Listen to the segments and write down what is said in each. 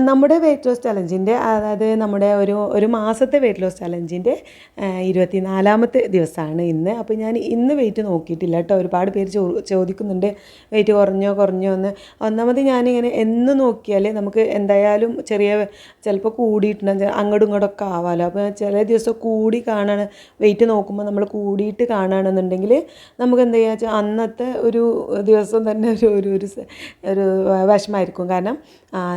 നമ്മുടെ weight loss ചലഞ്ചിന്റെ അതായത് നമ്മുടെ ഒരു ഒരു മാസത്തെ വെയിറ്റ് ലോസ് ചലഞ്ചിന്റെ ഇരുപത്തി നാലാമത്തെ ദിവസമാണ് ഇന്ന് അപ്പോൾ ഞാൻ ഇന്ന് വെയിറ്റ് നോക്കിയിട്ടില്ല കേട്ടോ ഒരുപാട് പേര് ചോ ചോദിക്കുന്നുണ്ട് വെയിറ്റ് കുറഞ്ഞോ കുറഞ്ഞോ എന്ന് ഒന്നാമത് ഞാനിങ്ങനെ എന്ന് നോക്കിയാൽ നമുക്ക് എന്തായാലും ചെറിയ ചിലപ്പോൾ കൂടിയിട്ടുണ്ടെങ്കിൽ അങ്ങോട്ടും ഇങ്ങോട്ടൊക്കെ ആവാമല്ലോ അപ്പോൾ ചില ദിവസം കൂടി കാണാൻ വെയിറ്റ് നോക്കുമ്പോൾ നമ്മൾ കൂടിയിട്ട് കാണുകയാണെന്നുണ്ടെങ്കിൽ നമുക്ക് എന്താ വെച്ചാൽ അന്നത്തെ ഒരു ദിവസം തന്നെ ഒരു ഒരു ഒരു വിഷമമായിരിക്കും കാരണം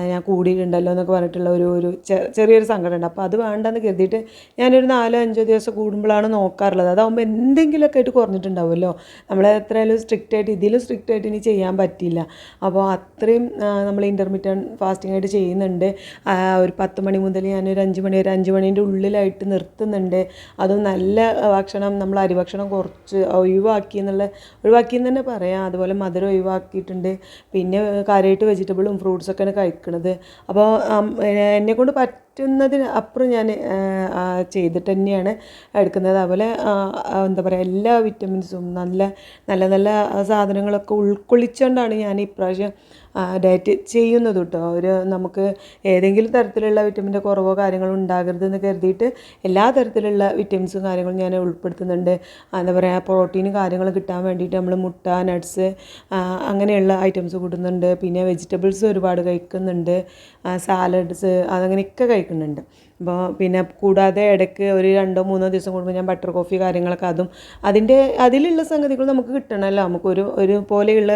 ഞാൻ ഞാൻ കൂടിയിട്ടുണ്ടല്ലോ എന്നൊക്കെ പറഞ്ഞിട്ടുള്ള ഒരു ഒരു ചെറിയൊരു സങ്കടം ഉണ്ട് അപ്പോൾ അത് വേണ്ടെന്ന് കരുതിയിട്ട് ഞാനൊരു നാലോ അഞ്ചോ ദിവസം കൂടുമ്പോഴാണ് നോക്കാറുള്ളത്. അതാകുമ്പോൾ എന്തെങ്കിലുമൊക്കെ ആയിട്ട് കുറഞ്ഞിട്ടുണ്ടാവുമല്ലോ. നമ്മൾ എത്രയായാലും സ്ട്രിക്റ്റ് ആയിട്ട് ഇതിലും സ്ട്രിക്റ്റ് ആയിട്ട് ഇനി ചെയ്യാൻ പറ്റില്ല അപ്പോൾ അത്രയും നമ്മൾ ഇന്റർമീഡിയറ്റ് ഫാസ്റ്റിംഗ് ആയിട്ട് ചെയ്യുന്നുണ്ട്. ഒരു പത്ത് മണി മുതൽ ഞാനൊരു അഞ്ച് മണി ഒരു അഞ്ച് മണീന്റെ ഉള്ളിലായിട്ട് നിർത്തുന്നുണ്ട്. അതും നല്ല ഭക്ഷണം നമ്മൾ അരിഭക്ഷണം കുറച്ച് ഒഴിവാക്കി എന്നുള്ള ഒഴിവാക്കി എന്ന് തന്നെ പറയാം. അതുപോലെ മധുരം ഒഴിവാക്കിയിട്ടുണ്ട്. പിന്നെ കാര്യമായിട്ട് വെജിറ്റബിളും ഫ്രൂട്ട്സൊക്കെയാണ് കഴിക്കുന്നത് അപ്പോൾ എന്നെ കൊണ്ട് പറ്റുന്നതിന് അപ്പുറം ഞാൻ ചെയ്തിട്ട് തന്നെയാണ് എടുക്കുന്നത്. അതുപോലെ എന്താ പറയുക എല്ലാ വിറ്റമിൻസും നല്ല നല്ല നല്ല സാധനങ്ങളൊക്കെ ഉൾക്കൊള്ളിച്ചുകൊണ്ടാണ് ഞാൻ ഇപ്രാവശ്യം ഡയറ്റ് ചെയ്യുന്നത് കേട്ടോ. ഒരു നമുക്ക് ഏതെങ്കിലും തരത്തിലുള്ള വിറ്റമിന്റെ കുറവോ കാര്യങ്ങളോ ഉണ്ടാകരുതെന്ന് കരുതിയിട്ട് എല്ലാ തരത്തിലുള്ള വിറ്റമിൻസും കാര്യങ്ങളും ഞാൻ ഉൾപ്പെടുത്തുന്നുണ്ട്. എന്താ പറയുക പ്രോട്ടീനും കാര്യങ്ങളും കിട്ടാൻ വേണ്ടിയിട്ട് നമ്മൾ മുട്ട നട്ട്സ് അങ്ങനെയുള്ള ഐറ്റംസ് കൂട്ടുന്നുണ്ട്. പിന്നെ വെജിറ്റബിൾസ് ഒരുപാട് കഴിക്കുന്നുണ്ട്. സാലഡ്സ് അതങ്ങനെയൊക്കെ കഴിക്കുന്നുണ്ട് അപ്പോൾ പിന്നെ കൂടാതെ ഇടയ്ക്ക് ഒരു രണ്ടോ മൂന്നോ ദിവസം കൂടുമ്പോൾ ഞാൻ ബട്ടർ കോഫി കാര്യങ്ങളൊക്കെ അതും അതിന്റെ അതിലുള്ള സംഗതികൾ നമുക്ക് കിട്ടണമല്ലോ. നമുക്കൊരു ഒരു പോലെയുള്ള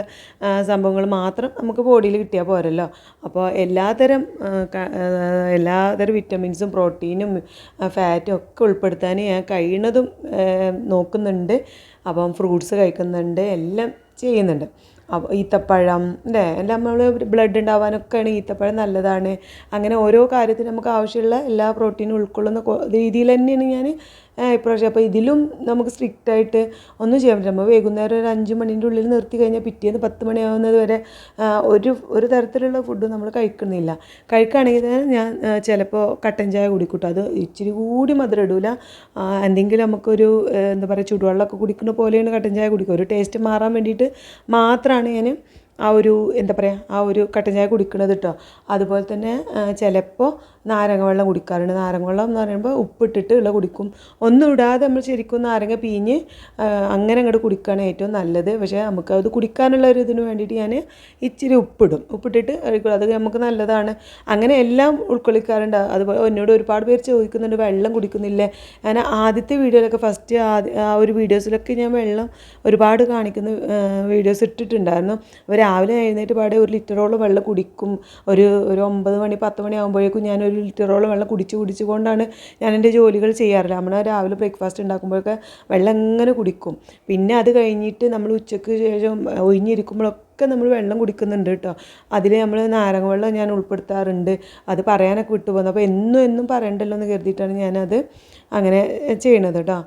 സംഭവങ്ങൾ മാത്രം നമുക്ക് ബോഡിയിൽ കിട്ടിയാൽ പോരല്ലോ. അപ്പോൾ എല്ലാതരം എല്ലാതരം വിറ്റമിൻസും പ്രോട്ടീനും ഫാറ്റും ഒക്കെ ഉൾപ്പെടുത്താൻ ഞാൻ കഴിയണതും നോക്കുന്നുണ്ട്. അപ്പം ഫ്രൂട്ട്സ് കഴിക്കുന്നുണ്ട് എല്ലാം ചെയ്യുന്നുണ്ട്. ഈത്തപ്പഴം അല്ലേ എല്ലാം നമ്മൾ ബ്ലഡ് ഉണ്ടാവാനൊക്കെയാണ് ഈത്തപ്പഴം നല്ലതാണ്. അങ്ങനെ ഓരോ കാര്യത്തിനും നമുക്ക് ആവശ്യമുള്ള എല്ലാ പ്രോട്ടീനും ഉൾക്കൊള്ളുന്ന രീതിയിൽ തന്നെയാണ് ഞാൻ ഇപ്രാവശ്യം അപ്പോൾ ഇതിലും നമുക്ക് സ്ട്രിക്റ്റ് ആയിട്ട് ഒന്നും ചെയ്യാൻ പറ്റില്ല. നമ്മൾ വൈകുന്നേരം ഒരു അഞ്ച് മണീന്റെ ഉള്ളിൽ നിർത്തി കഴിഞ്ഞാൽ പിറ്റേന്ന് പത്ത് മണിയാവുന്നത് വരെ ഒരു ഒരു തരത്തിലുള്ള ഫുഡ് നമ്മൾ കഴിക്കുന്നില്ല. കഴിക്കുകയാണെങ്കിൽ തന്നെ ഞാൻ ചിലപ്പോൾ കട്ടൻ ചായ കുടിക്കൂട്ടോ. അത് ഇച്ചിരി കൂടി മധുരം ഇടൂല. എന്തെങ്കിലും നമുക്കൊരു എന്താ പറയുക ചൂടുവെള്ളമൊക്കെ കുടിക്കുന്ന പോലെയാണ് കട്ടൻ ചായ കുടിക്കുക. ഒരു ടേസ്റ്റ് മാറാൻ വേണ്ടിയിട്ട് മാത്രമാണ് ഞാൻ ആ ഒരു എന്താ പറയുക ആ ഒരു കട്ടൻ ചായ കുടിക്കണത് കേട്ടോ അതുപോലെ തന്നെ ചിലപ്പോൾ നാരങ്ങ വെള്ളം കുടിക്കാറുണ്ട്. നാരങ്ങ വെള്ളം എന്ന് പറയുമ്പോൾ ഉപ്പിട്ടിട്ട് ഉള്ള കുടിക്കും. ഒന്നും ഇടാതെ നമ്മൾ ശരിക്കും നാരങ്ങ പിഴിഞ്ഞ് അങ്ങനെ അങ്ങോട്ട് കുടിക്കുകയാണ് ഏറ്റവും നല്ലത്. പക്ഷേ നമുക്ക് അത് കുടിക്കാനുള്ള ഒരു ഇതിന് വേണ്ടിയിട്ട് ഞാൻ ഇച്ചിരി ഉപ്പിടും. ഉപ്പിട്ടിട്ട് കഴിക്കും. അത് നമുക്ക് നല്ലതാണ്. അങ്ങനെ എല്ലാം ഉൾക്കൊള്ളിക്കാറുണ്ട്. അതുപോലെ എന്നോട് ഒരുപാട് പേര് ചോദിക്കുന്നുണ്ട് വെള്ളം കുടിക്കുന്നില്ലേ? ഞാൻ ആദ്യത്തെ വീഡിയോയിലൊക്കെ ഫസ്റ്റ് ആ ഒരു വീഡിയോസിലൊക്കെ ഞാൻ വെള്ളം ഒരുപാട് കാണിക്കുന്ന വീഡിയോസ് ഇട്ടിട്ടുണ്ടായിരുന്നു. അപ്പോൾ രാവിലെ എഴുന്നേറ്റ് പാടെ ഒരു ലിറ്ററോളം വെള്ളം കുടിക്കും. ഒരു ഒരു ഒമ്പത് മണി പത്ത് മണി ആകുമ്പോഴേക്കും ഞാൻ ഒരു ലിറ്ററോളം വെള്ളം കുടിച്ച് കുടിച്ചുകൊണ്ടാണ് ഞാൻ എന്റെ ജോലികൾ ചെയ്യാറില്ല നമ്മൾ രാവിലെ ബ്രേക്ക്ഫാസ്റ്റ് ഉണ്ടാക്കുമ്പോഴൊക്കെ വെള്ളം എങ്ങനെ കുടിക്കും? പിന്നെ അത് കഴിഞ്ഞിട്ട് നമ്മൾ ഉച്ചയ്ക്ക് ശേഷം ഒഴിഞ്ഞിരിക്കുമ്പോഴൊക്കെ ഒക്കെ നമ്മൾ വെള്ളം കുടിക്കുന്നുണ്ട് കേട്ടോ. അതിൽ നമ്മൾ നാരങ്ങ വെള്ളം ഞാൻ ഉൾപ്പെടുത്താറുണ്ട്. അത് പറയാനൊക്കെ വിട്ടുപോകുന്നു അപ്പോൾ എന്നും എന്നും പറയണ്ടല്ലോ എന്ന് കരുതിയിട്ടാണ് ഞാനത് അങ്ങനെ ചെയ്യണത് കേട്ടോ.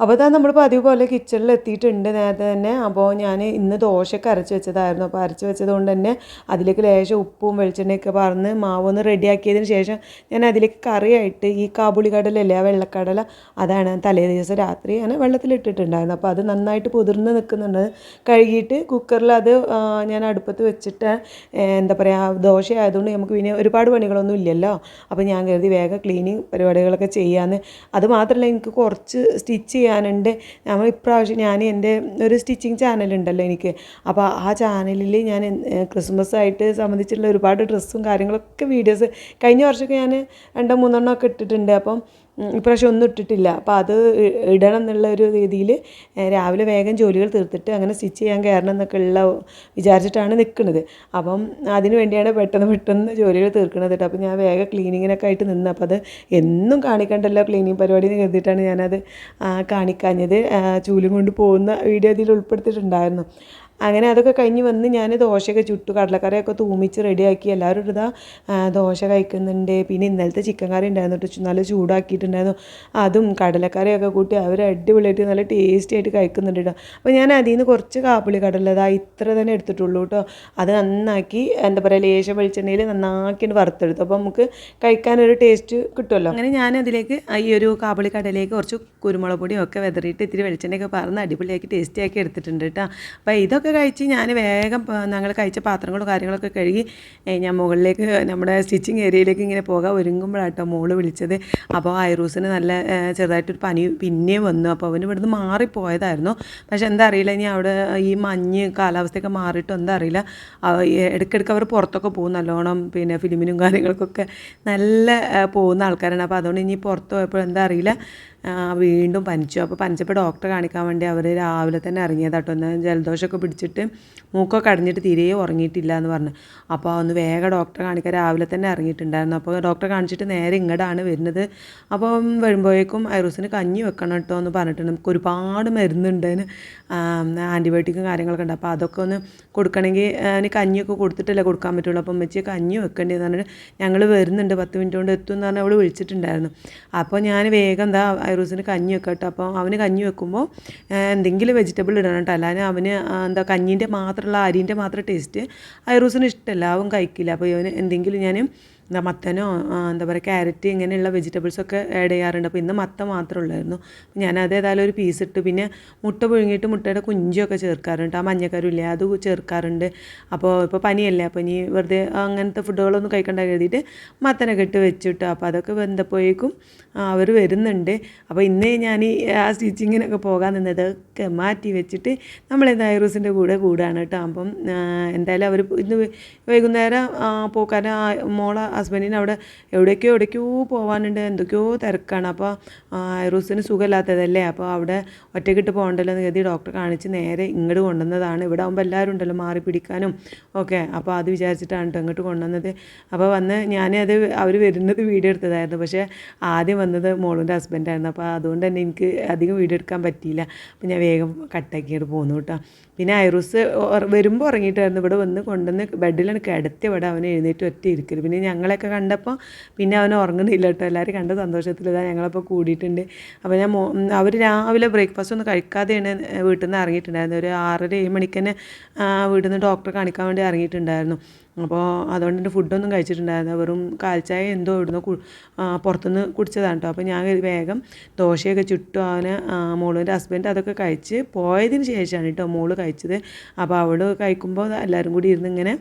അപ്പോൾ ഇതാ നമ്മൾ പതിവ് പോലെ കിച്ചണിൽ എത്തിയിട്ടുണ്ട് നേരത്തെ തന്നെ. അപ്പോൾ ഞാൻ ഇന്ന് ദോശയൊക്കെ അരച്ച് വെച്ചതായിരുന്നു. അപ്പോൾ അരച്ച് വെച്ചത് കൊണ്ട് തന്നെ അതിലേക്ക് ലേശം ഉപ്പും വെളിച്ചെണ്ണയൊക്കെ പറഞ്ഞ് മാവൊന്ന് റെഡിയാക്കിയതിന് ശേഷം ഞാൻ അതിലേക്ക് കറിയായിട്ട് ഈ കാബുളി കടലല്ലേ ആ വെള്ളക്കടല അതാണ് തലേ ദിവസം രാത്രി ഞാൻ വെള്ളത്തിലിട്ടിട്ടുണ്ടായിരുന്നു അപ്പോൾ അത് നന്നായിട്ട് പുതിർന്ന് നിൽക്കുന്നുണ്ട്. കഴുകിയിട്ട് കുക്കറിൽ അത് ഞാൻ അടുപ്പത്ത് വെച്ചിട്ട് എന്താ പറയുക ദോശ ആയതുകൊണ്ട് നമുക്ക് പിന്നെ ഒരുപാട് പണികളൊന്നും ഇല്ലല്ലോ. അപ്പോൾ ഞാൻ കരുതി വേഗം ക്ലീനിങ് പരിപാടികളൊക്കെ ചെയ്യാമെന്ന് അത് മാത്രമല്ല എനിക്ക് കുറച്ച് സ്റ്റിച്ച് ചെയ്യാനുണ്ട്. നമ്മൾ ഇപ്രാവശ്യം ഞാൻ എന്റെ ഒരു സ്റ്റിച്ചിങ് ചാനലുണ്ടല്ലോ എനിക്ക്. അപ്പോൾ ആ ചാനലിൽ ഞാൻ ക്രിസ്മസ് ആയിട്ട് സംബന്ധിച്ചുള്ള ഒരുപാട് ഡ്രസ്സും കാര്യങ്ങളൊക്കെ വീഡിയോസ് കഴിഞ്ഞ വർഷമൊക്കെ ഞാൻ രണ്ടോ മൂന്നെണ്ണമൊക്കെ ഇട്ടിട്ടുണ്ട്. അപ്പം ഇപ്രാവശ്യം ഒന്നും ഇട്ടിട്ടില്ല. അപ്പോൾ അത് ഇടണം എന്നുള്ള ഒരു രീതിയിൽ രാവിലെ വേഗം ജോലികൾ തീർത്തിട്ട് അങ്ങനെ സ്റ്റിച്ച് ചെയ്യാൻ കയറണം എന്നൊക്കെ ഉള്ള വിചാരിച്ചിട്ടാണ് നിൽക്കുന്നത് അപ്പം അതിന് വേണ്ടിയാണ് പെട്ടെന്ന് പെട്ടെന്ന് ജോലികൾ തീർക്കുന്നത് കേട്ടോ. അപ്പോൾ ഞാൻ വേഗം ക്ലീനിങ്ങിനൊക്കെ ആയിട്ട് നിന്ന്. അപ്പോൾ അത് എന്നും കാണിക്കണ്ടല്ലോ ക്ലീനിങ് പരിപാടി എന്ന് കരുതിയിട്ടാണ് ഞാനത് കാണിക്കാഞ്ഞത്. ചൂലും കൊണ്ട് പോകുന്ന വീഡിയോ അതിൽ ഉൾപ്പെടുത്തിയിട്ടുണ്ടായിരുന്നു. അങ്ങനെ അതൊക്കെ കഴിഞ്ഞ് വന്ന് ഞാൻ ദോശയൊക്കെ ചുട്ടു കടലക്കറിയൊക്കെ തൂമിച്ച് റെഡിയാക്കി. എല്ലാവരും ഇതാ ദോശ കഴിക്കുന്നുണ്ട്. പിന്നെ ഇന്നലത്തെ ചിക്കൻ കറി ഉണ്ടായിരുന്നു നല്ല ചൂടാക്കിയിട്ടുണ്ടായിരുന്നു. അതും കടലക്കറിയൊക്കെ കൂട്ടി അവർ അടിപൊളിയായിട്ട് നല്ല ടേസ്റ്റി ആയിട്ട് കഴിക്കുന്നുണ്ട് കേട്ടോ. അപ്പോൾ ഞാൻ അതിൽ നിന്ന് കുറച്ച് കാപ്പിളി കടല അതാ ഇത്ര തന്നെ എടുത്തിട്ടുള്ളൂ കേട്ടോ. അത് നന്നാക്കി എന്താ പറയുക ലേശം വെളിച്ചെണ്ണയിൽ നന്നാക്കി വറുത്തെടുത്തു. അപ്പോൾ നമുക്ക് കഴിക്കാനൊരു ടേസ്റ്റ് കിട്ടുമല്ലോ. അങ്ങനെ ഞാൻ അതിലേക്ക് ഈ ഒരു കാപ്പിളി കടലിലേക്ക് കുറച്ച് കുരുമുളക് പൊടിയും ഒക്കെ വെതറിയിട്ട് ഇത്തിരി വെളിച്ചെണ്ണയൊക്കെ പറഞ്ഞ് അടിപൊളിയാക്കി ടേസ്റ്റിയാക്കി എടുത്തിട്ടുണ്ട് കേട്ടോ. അപ്പോൾ ഇതൊക്കെ കഴിച്ച് ഞാൻ വേഗം ഞങ്ങൾ കഴിച്ച പാത്രങ്ങളും കാര്യങ്ങളൊക്കെ കഴുകി ഞാൻ മുകളിലേക്ക് നമ്മുടെ സ്റ്റിച്ചിങ് ഏരിയയിലേക്ക് ഇങ്ങനെ പോകാൻ ഒരുങ്ങുമ്പോഴാട്ടോ മോൾ വിളിച്ചത്. അപ്പോൾ ഐറൂസിന് നല്ല ചെറുതായിട്ടൊരു പനി പിന്നെയും വന്നു. അപ്പോൾ അവന് ഇവിടുന്ന് മാറിപ്പോയതായിരുന്നു. പക്ഷെ എന്താ അറിയില്ല ഇനി അവിടെ ഈ മഞ്ഞ് കാലാവസ്ഥയൊക്കെ മാറിയിട്ടോ എന്താ അറിയില്ല. ഇടയ്ക്കിടയ്ക്ക് അവർ പുറത്തൊക്കെ പോകും നല്ലോണം. പിന്നെ ഫിലിമിനും കാര്യങ്ങൾക്കൊക്കെ നല്ല പോകുന്ന ആൾക്കാരാണ്. അപ്പോൾ അതുകൊണ്ട് ഇനി പുറത്ത് പോയപ്പോൾ എന്താ അറിയില്ല വീണ്ടും പനിച്ചു. അപ്പോൾ പനിച്ചപ്പോൾ ഡോക്ടറെ കാണിക്കാൻ വേണ്ടി അവർ രാവിലെ തന്നെ ഇറങ്ങിയതാട്ടോ. ഒന്ന് ജലദോഷമൊക്കെ പിടിച്ചിട്ട് മൂക്കൊക്കെ അടഞ്ഞിട്ട് തീരെ ഉറങ്ങിയിട്ടില്ല എന്ന് പറഞ്ഞു. അപ്പോൾ ഒന്ന് വേഗം ഡോക്ടറെ കാണിക്കാൻ രാവിലെ തന്നെ ഇറങ്ങിയിട്ടുണ്ടായിരുന്നു. അപ്പോൾ ഡോക്ടറെ കാണിച്ചിട്ട് നേരെ ഇങ്ങടാണ് വരുന്നത്. അപ്പം വരുമ്പോഴേക്കും ഐറൂസിന് കഞ്ഞി വെക്കണം കേട്ടോ എന്ന് പറഞ്ഞിട്ടുണ്ട്. നമുക്ക് ഒരുപാട് മരുന്നുണ്ട് അതിന്. ആന്റിബയോട്ടിക്കും കാര്യങ്ങളൊക്കെ ഉണ്ട്. അപ്പോൾ അതൊക്കെ ഒന്ന് കൊടുക്കണമെങ്കിൽ അതിന് കഞ്ഞിയൊക്കെ കൊടുത്തിട്ടല്ലേ കൊടുക്കാൻ പറ്റുള്ളൂ. അപ്പം വെച്ച് കഞ്ഞി വെക്കേണ്ടതെന്ന് പറഞ്ഞിട്ട് ഞങ്ങൾ വരുന്നുണ്ട്. പത്ത് മിനിറ്റ് കൊണ്ട് എത്തും എന്ന് പറഞ്ഞാൽ അവൾ വിളിച്ചിട്ടുണ്ടായിരുന്നു. അപ്പോൾ ഞാൻ വേഗം എന്താ ഐറൂസിന് കഞ്ഞി വെക്കട്ടോ. അപ്പോൾ അവന് കഞ്ഞി വെക്കുമ്പോൾ എന്തെങ്കിലും വെജിറ്റബിൾ ഇടണം കേട്ടോ. അല്ലാതെ അവന് എന്താ കഞ്ഞീന്റെ മാത്രമുള്ള അരിന്റെ മാത്രം ടേസ്റ്റ് ഐറൂസിന് ഇഷ്ടമല്ല. അവൻ കഴിക്കില്ല. അപ്പോൾ ഇവന് എന്തെങ്കിലും ഞാൻ എന്താ മത്തനോ എന്താ പറയുക ക്യാരറ്റ് ഇങ്ങനെയുള്ള വെജിറ്റബിൾസൊക്കെ ആഡ് ചെയ്യാറുണ്ട്. അപ്പോൾ ഇന്ന് മത്ത മാത്രമേ ഉള്ളായിരുന്നു. ഞാനത് ഏതായാലും ഒരു പീസ് ഇട്ട് പിന്നെ മുട്ട പുഴുങ്ങിയിട്ട് മുട്ടയുടെ കുഞ്ചൊക്കെ ചേർക്കാറുണ്ട്. ആ മഞ്ഞക്കരുമില്ലേ അത് ചേർക്കാറുണ്ട്. അപ്പോൾ ഇപ്പോൾ പനിയല്ലേ അപ്പോൾ ഇനി വെറുതെ അങ്ങനത്തെ ഫുഡുകളൊന്നും കഴിക്കണ്ട കരുതിയിട്ട് മത്തനൊക്കെ ഇട്ട് വെച്ചിട്ട്. അപ്പോൾ അതൊക്കെ വെന്തപ്പോഴേക്കും അവർ വരുന്നുണ്ട്. അപ്പോൾ ഇന്ന് ഞാൻ ആ സ്റ്റിച്ചിങ്ങിനൊക്കെ പോകാൻ നിന്നതൊക്കെ മാറ്റി വെച്ചിട്ട് നമ്മൾ ഐറൂസിന്റെ കൂടെ കൂടാണ് കേട്ടോ. അപ്പം എന്തായാലും അവർ ഇന്ന് വൈകുന്നേരം പോക്കാൻ മോളെ ഹസ്ബൻഡിന് അവിടെ എവിടേക്കോ എവിടേക്കോ പോകാനുണ്ട് എന്തൊക്കെയോ തിരക്കാണ്. അപ്പോൾ ഐറൂസിന് സുഖമില്ലാത്തതല്ലേ? അപ്പോൾ അവിടെ ഒറ്റയ്ക്കിട്ട് പോകണ്ടല്ലോ എന്ന് കരുതി ഡോക്ടർ കാണിച്ച് നേരെ ഇങ്ങോട്ട് കൊണ്ടുവന്നതാണ്. ഇവിടെ ആകുമ്പോൾ എല്ലാവരും ഉണ്ടല്ലോ മാറി പിടിക്കാനും ഒക്കെ. അപ്പോൾ അത് വിചാരിച്ചിട്ടാണ് കേട്ടോ ഇങ്ങോട്ട് കൊണ്ടുവന്നത്. അപ്പോൾ വന്ന് ഞാനത് അവർ വരുന്നത് വീഡിയോ എടുത്തതായിരുന്നു. പക്ഷേ ആദ്യം വന്നത് മോളിന്റെ ഹസ്ബൻഡായിരുന്നു അപ്പോൾ അതുകൊണ്ട് തന്നെ എനിക്ക് അധികം വീഡിയോ എടുക്കാൻ പറ്റിയില്ല. അപ്പോൾ ഞാൻ വേഗം കട്ടാക്കിയിട്ട് പോന്നു കേട്ടോ പിന്നെ ഐറൂസ് വരുമ്പോൾ ഉറങ്ങിയിട്ടായിരുന്നു. ഇവിടെ വന്ന് കൊണ്ടുവന്ന് ബെഡിലാണ് കിടത്തി. ഇവിടെ അവനെ എഴുന്നേറ്റ് ഒറ്റ ഇരിക്കരുത് പിന്നെ ഞങ്ങളെയൊക്കെ കണ്ടപ്പോൾ പിന്നെ അവൻ ഉറങ്ങുന്നില്ല കേട്ടോ. എല്ലാവരും കണ്ട സന്തോഷത്തിൽ ഇതാ ഞങ്ങളപ്പോൾ കൂടിയിട്ടുണ്ട്. അപ്പോൾ ഞാൻ അവർ രാവിലെ ബ്രേക്ക്ഫാസ്റ്റ് ഒന്നും കഴിക്കാതെയാണ് വീട്ടിൽ നിന്ന് ഇറങ്ങിയിട്ടുണ്ടായിരുന്നത്. ഒരു ആറര ഏഴ് മണിക്ക് തന്നെ വീട്ടിൽ നിന്ന് ഡോക്ടറെ കാണിക്കാൻ വേണ്ടി ഇറങ്ങിയിട്ടുണ്ടായിരുന്നു. അപ്പോൾ അതുകൊണ്ട് എന്റെ ഫുഡൊന്നും കഴിച്ചിട്ടുണ്ടായിരുന്നു വെറും കാൽച്ചായ എന്തോ ഇവിടുന്ന് പുറത്തുനിന്ന് കുടിച്ചതാണ് കേട്ടോ. അപ്പോൾ ഞാൻ വേഗം ദോശയൊക്കെ ചുട്ടു. അവന് മോളിന്റെ ഹസ്ബൻഡ് അതൊക്കെ കഴിച്ച് പോയതിന് ശേഷമാണ് കേട്ടോ മോൾ കഴിച്ചത്. അപ്പോൾ അവൾ കഴിക്കുമ്പോൾ എല്ലാവരും കൂടി ഇരുന്ന് ഇങ്ങനെ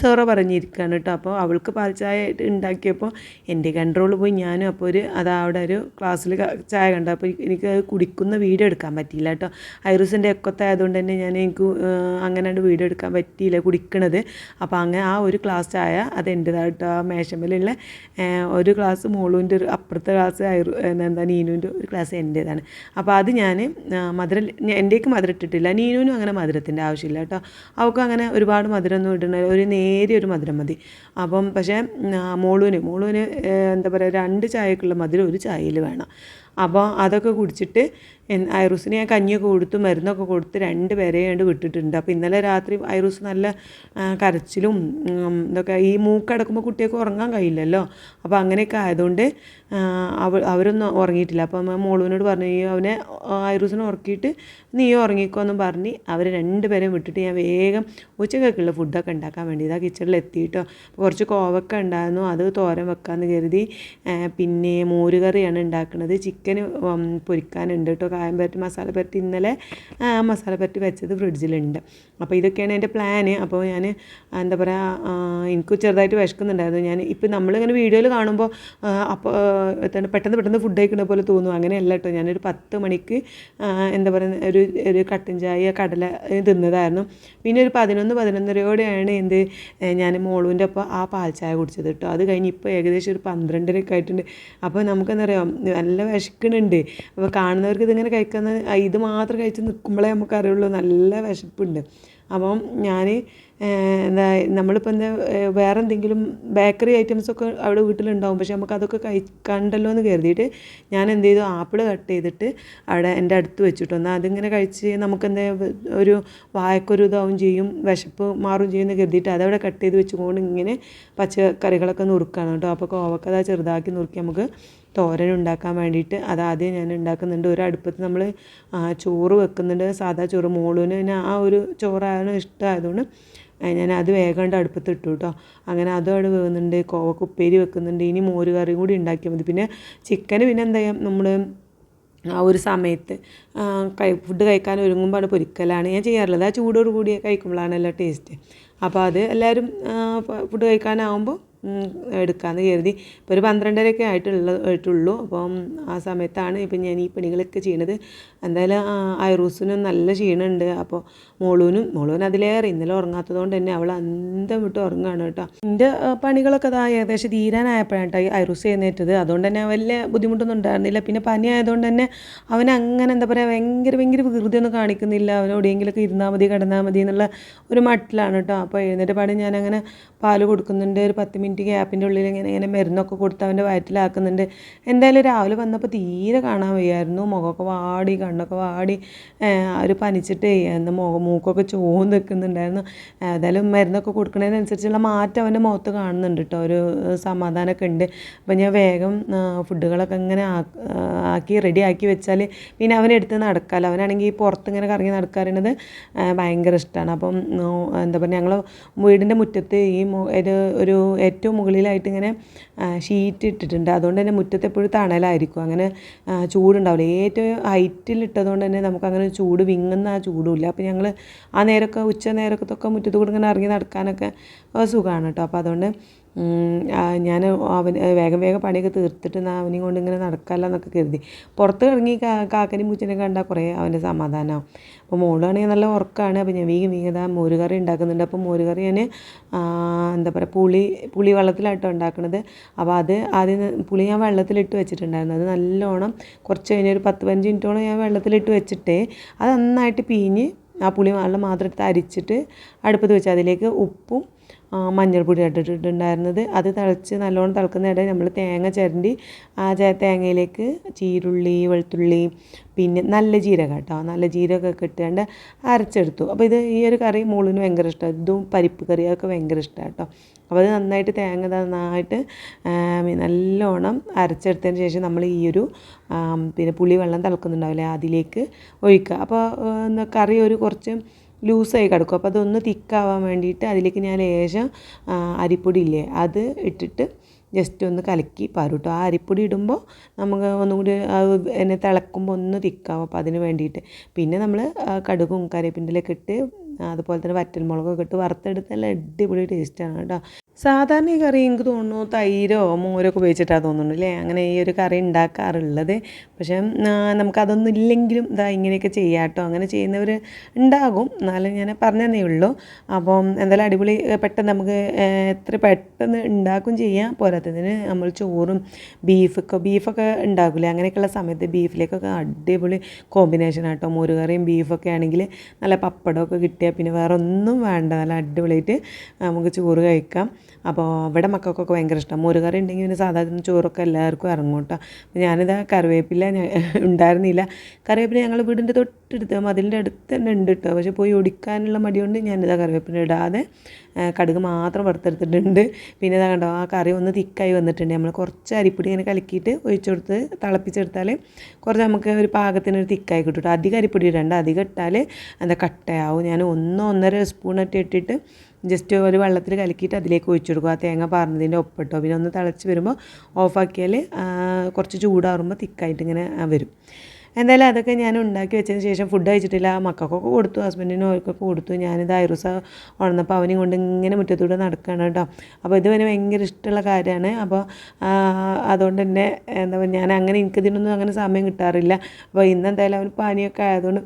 സൊറ പറഞ്ഞിരിക്കുകയാണ് കേട്ടോ. അപ്പോൾ അവൾക്ക് പാൽച്ചായ ചായ ഉണ്ടാക്കിയപ്പോൾ എന്റെ കൺട്രോൾ പോയി. ഞാനും അപ്പോൾ ഒരു അതാ അവിടെ ഒരു ക്ലാസ്സിൽ ചായ കണ്ടു. അപ്പോൾ എനിക്ക് കുടിക്കുന്ന വീഡിയോ എടുക്കാൻ പറ്റിയില്ല കേട്ടോ. ഐറിസിന്റെ എക്കൊത്തെ ആയതുകൊണ്ട് തന്നെ ഞാൻ എനിക്ക് അങ്ങനെ വീഡിയോ എടുക്കാൻ പറ്റിയില്ല കുടിക്കണത്. അപ്പോൾ അങ്ങനെ ആ ഒരു ഗ്ലാസ് ചായ അത് എന്റെതായിട്ട് ആ മേശമേലുള്ള ഒരു ഗ്ലാസ് മോളുവിന്റെ ഒരു അപ്പുറത്തെ ഗ്ലാസ് ഐറു എന്താ നീനുവിന്റെ ഒരു ഗ്ലാസ് എന്റേതാണ്. അപ്പോൾ അത് ഞാൻ മധുരം എന്റേക്ക് മധുരം ഇട്ടിട്ടില്ല. നീനുവിനും അങ്ങനെ മധുരത്തിന്റെ ആവശ്യമില്ല കേട്ടോ. അവൾക്കും അങ്ങനെ ഒരുപാട് മധുരമൊന്നും ഇടണ ഒരു നേരിയ ഒരു മധുരം മതി. അപ്പം പക്ഷേ മോളുവിന് മോളുവിന് എന്താ പറയുക രണ്ട് ചായക്കുള്ള മധുരം ഒരു ചായയിൽ വേണം. അപ്പോൾ അതൊക്കെ കുടിച്ചിട്ട് ഐറൂസിന് ഞാൻ കഞ്ഞിയൊക്കെ കൊടുത്ത് മരുന്നൊക്കെ കൊടുത്ത് രണ്ട് പേരെ കണ്ട് വിട്ടിട്ടുണ്ട്. അപ്പോൾ ഇന്നലെ രാത്രി ഐറൂസ് നല്ല കരച്ചിലും ഇതൊക്കെ ഈ മൂക്കടക്കുമ്പോൾ കുട്ടിയൊക്കെ ഉറങ്ങാൻ കഴിയില്ലല്ലോ. അപ്പോൾ അങ്ങനെയൊക്കെ ആയതുകൊണ്ട് അവ അവരൊന്നും ഉറങ്ങിയിട്ടില്ല. അപ്പം മോളുവിനോട് പറഞ്ഞു അവനെ ഐറൂസിനെ ഉറക്കിയിട്ട് നീ ഉറങ്ങിക്കോ എന്നും പറഞ്ഞ് അവർ രണ്ടുപേരെയും വിട്ടിട്ട് ഞാൻ വേഗം ഉച്ചക്കൊക്കെയുള്ള ഫുഡൊക്കെ ഉണ്ടാക്കാൻ വേണ്ടി ഇതാ കിച്ചണിൽ എത്തിയിട്ടോ കുറച്ച് കോവക്ക ഉണ്ടായിരുന്നു അത് തോരൻ വെക്കാമെന്ന് കരുതി പിന്നെ മോരുകറിയാണ് ഉണ്ടാക്കുന്നത് ചിക്കൻ പൊരിക്കാനുണ്ട് കേട്ടോ കായം പരട്ടി മസാല പരട്ടി ഇന്നലെ മസാല പരട്ടി വെച്ചത് ഫ്രിഡ്ജിലുണ്ട്. അപ്പോൾ ഇതൊക്കെയാണ് എന്റെ പ്ലാൻ അപ്പോൾ ഞാൻ എന്താ പറയുക എനിക്ക് ചെറുതായിട്ട് വിശക്കുന്നുണ്ടായിരുന്നു. ഞാൻ ഇപ്പം നമ്മളിങ്ങനെ വീഡിയോയിൽ കാണുമ്പോൾ അപ്പോൾ പെട്ടെന്ന് പെട്ടെന്ന് ഫുഡ് കഴിക്കുന്ന പോലെ തോന്നും. അങ്ങനെയല്ല കേട്ടോ ഞാനൊരു പത്ത് മണിക്ക് എന്താ പറയുക ഒരു ഒരു കട്ടൻ ചായ കടല തിന്നതായിരുന്നു. പിന്നെ ഒരു പതിനൊന്ന് പതിനൊന്നരയോടെയാണ് എന്ത് ഞാൻ മോളുവിന്റെ ഒപ്പം ആ പാൽ ചായ കുടിച്ചത് കേട്ടോ അത് കഴിഞ്ഞ് ഇപ്പോൾ ഏകദേശം ഒരു പന്ത്രണ്ടരയൊക്കെ ആയിട്ടുണ്ട്. അപ്പോൾ നമുക്കെന്താ പറയുക നല്ല വിശക്കുന്നുണ്ട്. അപ്പോൾ കാണുന്നവർക്ക് ഇതിങ്ങനെ കഴിക്കുന്ന ഇത് മാത്രം കഴിച്ച് നിൽക്കുമ്പോഴേ നമുക്കറിയുള്ളൂ നല്ല വിശപ്പുണ്ട്. അപ്പം ഞാൻ എന്താ നമ്മളിപ്പോൾ എന്താ വേറെ എന്തെങ്കിലും ബേക്കറി ഐറ്റംസൊക്കെ അവിടെ വീട്ടിലുണ്ടാവും. പക്ഷെ നമുക്ക് അതൊക്കെ കഴിക്കണ്ടല്ലോ എന്ന് കരുതിയിട്ട് ഞാൻ എന്ത് ചെയ്തു? ആപ്പിൾ കട്ട് ചെയ്തിട്ട് അവിടെ എന്റെ അടുത്ത് വെച്ചിട്ടു. എന്നാൽ അതിങ്ങനെ കഴിച്ച് നമുക്ക് എന്താ ഒരു വായക്കൊരു ഇതാവും ചെയ്യും വിശപ്പ് മാറും ചെയ്യും എന്ന് കരുതിയിട്ട് അതവിടെ കട്ട് ചെയ്ത് വെച്ചുകൊണ്ട് ഇങ്ങനെ പച്ചക്കറികളൊക്കെ നുറുക്കാണ് കേട്ടോ. അപ്പോൾ കോവക്കത ചെറുതാക്കി നുറുക്കി നമുക്ക് തോരൻ ഉണ്ടാക്കാൻ വേണ്ടിയിട്ട് അത് ആദ്യം ഞാൻ ഉണ്ടാക്കുന്നുണ്ട്. ഒരു അടുപ്പത്ത് നമ്മൾ ചോറ് വെക്കുന്നുണ്ട്. സാധാ ചോറ്. മോളൂന് പിന്നെ ആ ഒരു ചോറാണ് ഇഷ്ടമായതുകൊണ്ട് ഞാൻ അത് വേഗം അടുപ്പത്ത് ഇട്ടു കേട്ടോ. അങ്ങനെ അതും അവിടെ വേകുന്നുണ്ട് കോവക്ക ഉപ്പേരി വെക്കുന്നുണ്ട്. ഇനി മോര് കറിയും കൂടി ഉണ്ടാക്കിയാൽ മതി. പിന്നെ ചിക്കന് പിന്നെ എന്താ ചെയ്യാം? നമ്മൾ ആ ഒരു സമയത്ത് കൈ ഫുഡ് കഴിക്കാൻ ഒരുങ്ങുമ്പോൾ പൊരിക്കലാണ്. ഞാൻ ചെയ്യാറുള്ളത് ആ ചൂടോട് കൂടി കഴിക്കുമ്പോഴാണല്ലോ ടേസ്റ്റ് അപ്പോൾ അത് എല്ലാവരും ഫുഡ് കഴിക്കാനാവുമ്പോൾ എടുക്കാമെന്ന് കരുതി. ഇപ്പോൾ ഒരു പന്ത്രണ്ടരയൊക്കെ ആയിട്ടുള്ള ആയിട്ടുള്ളൂ. അപ്പം ആ സമയത്താണ് ഇപ്പം ഞാൻ ഈ പണികളൊക്കെ ചെയ്യണത്. എന്തായാലും ഐറൂസിനും നല്ല ക്ഷീണമുണ്ട് അപ്പോൾ മോളൂനും മോളൂന് അതിലേറെ ഇന്നലെ ഉറങ്ങാത്തത് കൊണ്ട് തന്നെ അവൾ അന്തം വിട്ട് ഉറങ്ങുകയാണ് കേട്ടോ. എന്റെ പണികളൊക്കെ അതാ ഏകദേശം തീരാനായപ്പോഴാണ് കേട്ടോ ഐറൂസ് എഴുന്നേറ്റത്. അതുകൊണ്ട് തന്നെ വലിയ ബുദ്ധിമുട്ടൊന്നും ഉണ്ടായിരുന്നില്ല. പിന്നെ പനി ആയതുകൊണ്ട് തന്നെ അവൻ അങ്ങനെ എന്താ പറയുക ഭയങ്കര ഭയങ്കര വികൃതിയൊന്നും കാണിക്കുന്നില്ല. അവൻ എവിടെയെങ്കിലുമൊക്കെ ഇരുന്നാൽ മതി കിടന്നാൽ മതി എന്നുള്ള ഒരു മട്ടിലാണ് കേട്ടോ. അപ്പോൾ എഴുന്നേറ്റ് പാടി ഞാനങ്ങനെ പാൽ കൊടുക്കുന്നുണ്ട്. ഒരു പത്ത് മിനിറ്റ് ഗ്യാപ്പിന്റെ ഉള്ളിൽ ഇങ്ങനെ ഇങ്ങനെ മരുന്നൊക്കെ കൊടുത്ത് അവന്റെ വയറ്റിലാക്കുന്നുണ്ട്. എന്തായാലും രാവിലെ വന്നപ്പോൾ തീരെ കാണാൻ വയ്യായിരുന്നു. മുഖമൊക്കെ വാടി കണ്ണൊക്കെ വാടി. അവർ പനിച്ചിട്ട് എന്താ മുഖം മൂക്കൊക്കെ ചോന്ന് നിൽക്കുന്നുണ്ടായിരുന്നു. ഏതായാലും മരുന്നൊക്കെ കൊടുക്കുന്നതിനനുസരിച്ചുള്ള മാറ്റം അവന്റെ മുഖത്ത് കാണുന്നുണ്ട് കേട്ടോ ഒരു സമാധാനമൊക്കെ ഉണ്ട്. അപ്പോൾ ഞാൻ വേഗം ഫുഡുകളൊക്കെ ഇങ്ങനെ ആക്കി റെഡി ആക്കി വെച്ചാൽ പിന്നെ അവനെടുത്ത് നടക്കാമല്ലോ അവനാണെങ്കിൽ പുറത്ത് ഇങ്ങനെ കറങ്ങി നടക്കാറുണ്ട് ഭയങ്കര ഇഷ്ടമാണ് അപ്പം എന്താ പറയുക ഞങ്ങൾ വീടിന്റെ മുറ്റത്ത് ഈ ഒരു ഒരു ഏറ്റവും മുകളിലായിട്ട് ഇങ്ങനെ ഷീറ്റ് ഇട്ടിട്ടുണ്ട്. അതുകൊണ്ട് തന്നെ മുറ്റത്ത് എപ്പോഴും തണലായിരിക്കും. അങ്ങനെ ചൂടുണ്ടാവില്ല. ഏറ്റവും ഹൈറ്റിൽ ഇട്ടതുകൊണ്ട് തന്നെ നമുക്കങ്ങനെ ചൂട് വിങ്ങുന്ന ആ ചൂടുമില്ല. അപ്പോൾ ഞങ്ങൾ ആ നേരമൊക്കെ ഉച്ച നേരത്തൊക്കെ മുറ്റത്ത് കൂടെ ഇങ്ങനെ ഇറങ്ങി നടക്കാനൊക്കെ സുഖമാണ് കേട്ടോ. അപ്പോൾ അതുകൊണ്ട് ഞാൻ അവൻ വേഗം വേഗം പണിയൊക്കെ തീർത്തിട്ട് ഞാൻ അവനെയും കൊണ്ട് ഇങ്ങനെ നടക്കാമല്ലോ എന്നൊക്കെ കരുതി. പുറത്ത് ഇറങ്ങി കാക്കനെ പൂച്ചനെയും കണ്ടാൽ കുറേ അവന്റെ സമാധാനമാവും അപ്പോൾ മോളാണെങ്കിൽ നല്ല ഉറക്കമാണ് അപ്പോൾ ഞാൻ വീഗം വീഗം ഇതാ മോരുകറി ഉണ്ടാക്കുന്നുണ്ട്. അപ്പോൾ മോരുകറി ഞാൻ എന്താ പറയുക പുളി പുളി വെള്ളത്തിലായിട്ടോ ഉണ്ടാക്കുന്നത് അപ്പോൾ അത് ആദ്യം പുളി ഞാൻ വെള്ളത്തിലിട്ട് വെച്ചിട്ടുണ്ടായിരുന്നു. അത് നല്ലോണം കുറച്ച് കഴിഞ്ഞ ഒരു പത്ത് പതിനഞ്ച് മിനിറ്റോളം ഞാൻ വെള്ളത്തിലിട്ട് വെച്ചിട്ട് അത് നന്നായിട്ട് പിഴിഞ്ഞ് ആ പുളി വെള്ളം മാത്രം എടുത്ത് അരിച്ചിട്ട് അടുപ്പത്ത് വെച്ച് അതിലേക്ക് ഉപ്പും മഞ്ഞൾപ്പൊടി ഇട്ടിട്ടുണ്ടായിരുന്നത്. അത് തിളച്ച് നല്ലോണം തിളക്കുന്ന ഇടയിൽ നമ്മൾ തേങ്ങ ചിരണ്ടി ആ തേങ്ങയിലേക്ക് ചീരുള്ളി വെളുത്തുള്ളി പിന്നെ നല്ല ജീരകം കേട്ടോ. നല്ല ജീരകമൊക്കെ ഇട്ടുകൊണ്ട് അരച്ചെടുത്തു. അപ്പോൾ ഇത് ഈ ഒരു കറി മോളിന് ഭയങ്കര ഇഷ്ടമാണ്. ഇതും പരിപ്പ് കറി അതൊക്കെ ഭയങ്കര ഇഷ്ടമാണ് കേട്ടോ. അപ്പോൾ അത് നന്നായിട്ട് തേങ്ങ നന്നായിട്ട് നല്ലോണം അരച്ചെടുത്തതിന് ശേഷം നമ്മൾ ഈ ഒരു പിന്നെ പുളി വെള്ളം തിളക്കുന്നുണ്ടാവില്ലേ അതിലേക്ക് ഒഴിക്കുക. അപ്പോൾ കറി ഒരു കുറച്ച് ലൂസായി കിടക്കും. അപ്പോൾ അതൊന്ന് തിക്കാവാൻ വേണ്ടിയിട്ട് അതിലേക്ക് ഞാൻ ലേശം അരിപ്പൊടി ഇല്ലേ അത് ഇട്ടിട്ട് ജസ്റ്റ് ഒന്ന് കലക്കി പാരൂട്ടോ. ആ അരിപ്പൊടി ഇടുമ്പോൾ നമുക്ക് ഒന്നും കൂടി എന്നെ തിളക്കുമ്പോൾ ഒന്ന് തിക്കാവും. അപ്പോൾ അതിന് വേണ്ടിയിട്ട് പിന്നെ നമ്മൾ കടുകും കറിവേപ്പിന്റെലൊക്കെ ഇട്ട് അതുപോലെ തന്നെ വറ്റൽമുളകൊക്കെ ഇട്ട് വറുത്തെടുത്ത് നല്ല അടിപൊളി ടേസ്റ്റാണ് കേട്ടോ. സാധാരണ ഈ കറി എനിക്ക് തോന്നുന്നു തൈരോ മോരൊക്കെ ഉപയോഗിച്ചിട്ടാണ് തോന്നുന്നു അല്ലേ? അങ്ങനെ ഈ ഒരു കറി ഉണ്ടാക്കാറുള്ളത്. പക്ഷേ നമുക്കതൊന്നും ഇല്ലെങ്കിലും ഇതാ ഇങ്ങനെയൊക്കെ ചെയ്യാട്ടോ. അങ്ങനെ ചെയ്യുന്നവർ ഉണ്ടാകും. എന്നാലും ഞാൻ പറഞ്ഞതേ ഉള്ളൂ. അപ്പം എന്തായാലും അടിപൊളി പെട്ടെന്ന് നമുക്ക് എത്ര പെട്ടെന്ന് ഉണ്ടാക്കും ചെയ്യാം. പോരാത്തതിന് നമ്മൾ ചോറും ബീഫൊക്കെ ബീഫൊക്കെ ഉണ്ടാക്കില്ലേ അങ്ങനെയൊക്കെയുള്ള സമയത്ത് ബീഫിലേക്കൊക്കെ അടിപൊളി കോമ്പിനേഷൻ ആട്ടോ. മോരുകറിയും ബീഫൊക്കെ ആണെങ്കിൽ നല്ല പപ്പടമൊക്കെ കിട്ടിയാൽ പിന്നെ വേറെ ഒന്നും വേണ്ട. നല്ല അടിപൊളിയായിട്ട് നമുക്ക് ചോറ് കഴിക്കാം. അപ്പോൾ ഇവിടെ മക്കൾക്കൊക്കെ ഭയങ്കര ഇഷ്ടം. മോരുകറി ഉണ്ടെങ്കിൽ പിന്നെ സാധാരണ ചോറൊക്കെ എല്ലാവർക്കും ഇറങ്ങും അപ്പോൾ ഞാനിത് കറിവേപ്പില ഉണ്ടായിരുന്നില്ല. കറിവേപ്പില ഞങ്ങൾ വീടിന്റെ തൊട്ടടുത്ത് മതിലിന്റെ അടുത്ത് തന്നെ ഉണ്ട് കേട്ടോ പക്ഷേ പോയി ഒടിക്കാനുള്ള മടിയുണ്ട് ഞാനിതാ കറിവേപ്പില ഇടാതെ കടുക് മാത്രം വറുത്തെടുത്തിട്ടുണ്ട്. പിന്നെ ഇതാ കണ്ടോ ആ കറി ഒന്ന് തിക്കായി വന്നിട്ടുണ്ട്. നമ്മൾ കുറച്ച് അരിപ്പൊടി ഇങ്ങനെ കലക്കിയിട്ട് ഒഴിച്ചു കൊടുത്ത് തിളപ്പിച്ചെടുത്താൽ കുറച്ച് നമുക്ക് ഒരു പാകത്തിന് ഒരു തിക്കായി കേട്ടോ അധികം അരിപ്പൊടി ഇടണ്ട. അധികം ഇട്ടാൽ എന്താ കട്ടയാവും. ഞാൻ ഒന്നോ ഒന്നര സ്പൂണൊക്കെ ഇട്ടിട്ട് ജസ്റ്റ് ഒരു വെള്ളത്തിൽ കലക്കിയിട്ട് അതിലേക്ക് ഒഴിച്ചു കൊടുക്കുക ആ തേങ്ങ പാർന്നതിന്റെ ഒപ്പിട്ടോ. പിന്നെ ഒന്ന് തിളച്ച് വരുമ്പോൾ ഓഫാക്കിയാൽ കുറച്ച് ചൂടാറുമ്പോൾ തിക്കായിട്ട് ഇങ്ങനെ വരും. എന്തായാലും അതൊക്കെ ഞാൻ ഉണ്ടാക്കി വെച്ചതിന് ശേഷം ഫുഡ് കഴിച്ചിട്ടില്ല. മക്കൾക്കൊക്കെ കൊടുത്തു ഹസ്ബൻഡിനും അവർക്കൊക്കെ കൊടുത്തു. ഞാനിത് ഐറുസ ഉണർന്നപ്പോൾ അവനെയും കൊണ്ട് ഇങ്ങനെ മുറ്റത്തൂടെ നടക്കുകയാണ് കേട്ടോ. അപ്പോൾ ഇത് വരെ ഭയങ്കര ഇഷ്ടമുള്ള കാര്യമാണ്. അപ്പോൾ അതുകൊണ്ട് തന്നെ എന്താ പറയുക ഞാൻ അങ്ങനെ എനിക്കതിനൊന്നും അങ്ങനെ സമയം കിട്ടാറില്ല. അപ്പോൾ ഇന്ന് എന്തായാലും അവന് പനിയൊക്കെ ആയതുകൊണ്ട്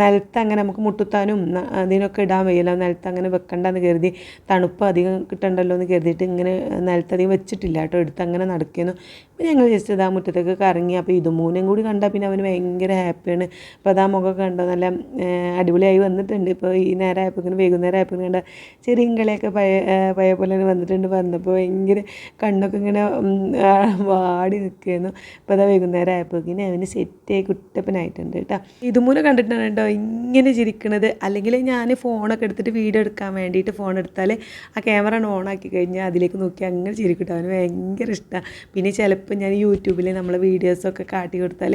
നിലത്ത് അങ്ങനെ നമുക്ക് മുട്ടുത്താനും അതിനൊക്കെ ഇടാൻ വയ്യല്ലോ. നിലത്ത് അങ്ങനെ വെക്കണ്ടെന്ന് കരുതി തണുപ്പ് അധികം കിട്ടണ്ടല്ലോ എന്ന് കരുതിയിട്ട് ഇങ്ങനെ നിലത്ത് അധികം വെച്ചിട്ടില്ല കേട്ടോ. എടുത്ത് അങ്ങനെ നടക്കുന്നു അപ്പോൾ ഞങ്ങൾ ജസ്റ്റ് ഇതാ മുറ്റത്തേക്ക് കറങ്ങി. അപ്പോൾ ഇതുമൂന്നും കൂടി കണ്ടാൽ പിന്നെ അവന് ഭയങ്കര ഹാപ്പിയാണ്. അപ്പോൾ അതാ മുഖം കണ്ടോ? നല്ല അടിപൊളിയായി വന്നിട്ടുണ്ട്. ഇപ്പോൾ ഈ നേരം ആയപ്പോൾ വൈകുന്നേരം ആയപ്പോൾ കണ്ട ചെറിയ കളിയൊക്കെ പഴയ പഴയ പോലെ തന്നെ വന്നിട്ടുണ്ട്. വന്നപ്പോൾ ഭയങ്കര കണ്ണൊക്കെ ഇങ്ങനെ വാടി നിൽക്കുകയായിരുന്നു അപ്പോൾ അതാ വൈകുന്നേരം ആയപ്പോഴേക്കിന് അവന് സെറ്റായി കുട്ടപ്പനായിട്ടുണ്ട് കേട്ടോ. ഇതുമൂലം കണ്ടിട്ടാണ് കേട്ടോ ഇങ്ങനെ ചിരിക്കണത്. അല്ലെങ്കിൽ ഞാൻ ഫോണൊക്കെ എടുത്തിട്ട് വീഡിയോ എടുക്കാൻ വേണ്ടിയിട്ട് ഫോൺ എടുത്താൽ ആ ക്യാമറ ഓൺ ആക്കി കഴിഞ്ഞാൽ അതിലേക്ക് നോക്കി അങ്ങനെ ചിരിക്കട്ടോ അവന് ഭയങ്കര ഇഷ്ടമാണ് പിന്നെ ചിലപ്പോൾ ഞാൻ യൂട്യൂബിൽ നമ്മളെ വീഡിയോസൊക്കെ കാട്ടി കൊടുത്താൽ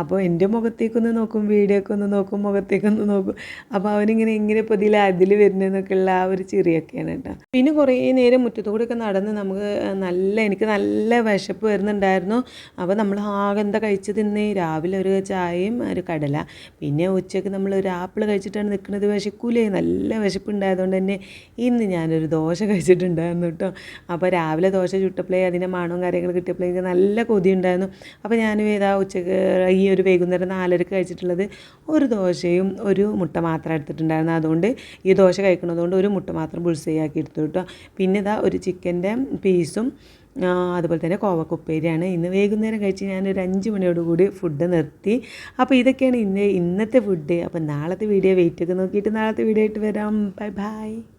അപ്പോൾ എന്റെ മുഖത്തേക്കൊന്ന് നോക്കും വീഡിയോ ഒക്കെ ഒന്ന് നോക്കും മുഖത്തേക്കൊന്ന് നോക്കും. അപ്പോൾ അവനിങ്ങനെ ഇങ്ങനെ ഇപ്പോൾ ഇതിൽ അതിൽ വരുന്നതെന്നൊക്കെ ഉള്ള ആ ഒരു ചിരിയൊക്കെയാണ് കേട്ടോ. പിന്നെ കുറേ നേരം മുറ്റത്തുകൂടെയൊക്കെ നടന്ന് നമുക്ക് നല്ല എനിക്ക് നല്ല വിശപ്പ് വരുന്നുണ്ടായിരുന്നു. അപ്പോൾ നമ്മൾ ആകെ എന്താ കഴിച്ചത് ഇന്ന്? രാവിലെ ഒരു ചായയും ഒരു കടല. പിന്നെ ഉച്ചയ്ക്ക് നമ്മൾ ഒരു ആപ്പിൾ കഴിച്ചിട്ടാണ് നിൽക്കുന്നത്. വിശക്കൂലേ. നല്ല വിശപ്പുണ്ടായതുകൊണ്ട് തന്നെ ഇന്ന് ഞാനൊരു ദോശ കഴിച്ചിട്ടുണ്ടായിരുന്നു കേട്ടോ. അപ്പോൾ രാവിലെ ദോശ ചുട്ടപ്പോഴേ അതിന്റെ മണവും കാര്യങ്ങൾ കിട്ടിയപ്പോഴേ എനിക്ക് നല്ല കൊതി ഉണ്ടായിരുന്നു അപ്പോൾ ഞാൻ ഏതാ ഉച്ചയ്ക്ക് ഈ ഒരു വൈകുന്നേരം നാലരക്ക് കഴിച്ചിട്ടുള്ളത് ഒരു ദോശയും ഒരു മുട്ട മാത്രം എടുത്തിട്ടുണ്ടായിരുന്നു. അതുകൊണ്ട് ഈ ദോശ കഴിക്കുന്നതുകൊണ്ട് ഒരു മുട്ട മാത്രം പുഴുസയാക്കി എടുത്തു കേട്ടോ. പിന്നെ ഇതാ ഒരു ചിക്കന്റെ പീസും അതുപോലെ തന്നെ കോവക്കുപ്പേരിയാണ്. ഇന്ന് വൈകുന്നേരം കഴിച്ച് ഞാനൊരു അഞ്ച് മണിയോടുകൂടി ഫുഡ് നിർത്തി. അപ്പോൾ ഇതൊക്കെയാണ് ഇന്ന് ഇന്നത്തെ ഫുഡ് അപ്പോൾ നാളത്തെ വീഡിയോ വെയിറ്റ് ഒക്കെ നോക്കിയിട്ട് നാളത്തെ വീഡിയോ ആയിട്ട് വരാം. Bye bye